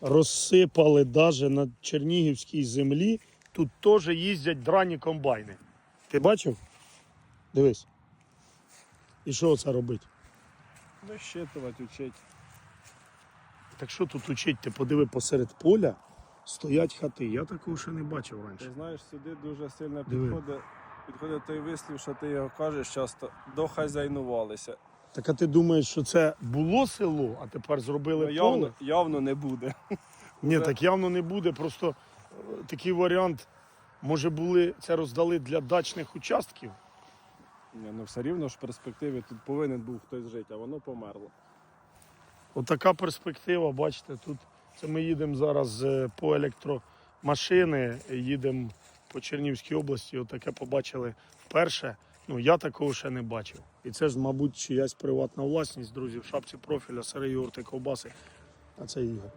розсипали навіть на Чернігівській землі. Тут теж їздять драні комбайни. Ти бачив? Дивись. І що це робить? Вищитувати, учить. Так що тут учить? Ти подиви посеред поля стоять хати. Я такого ще не бачив Ти раніше. знаєш, сюди дуже сильно Диви. підходить, підходить той вислів, що ти його кажеш часто, дохазяйнувалися. Так а ти думаєш, що це було село, а тепер зробили Ну, явно, поле? явно не буде. Ні, так явно не буде. Просто е, такий варіант, може були, це роздали для дачних участків. Ні, ну все рівно ж в перспективі тут повинен був хтось жити, а воно померло. Отака перспектива, бачите, тут це ми їдемо зараз е, по електромашини, їдемо по Чернівській області. Отаке побачили вперше. Ну, я такого ще не бачив. І це ж, мабуть, чиясь приватна власність, друзі, в шапці профіля, сирий юрти, ковбаси. А це Ігор.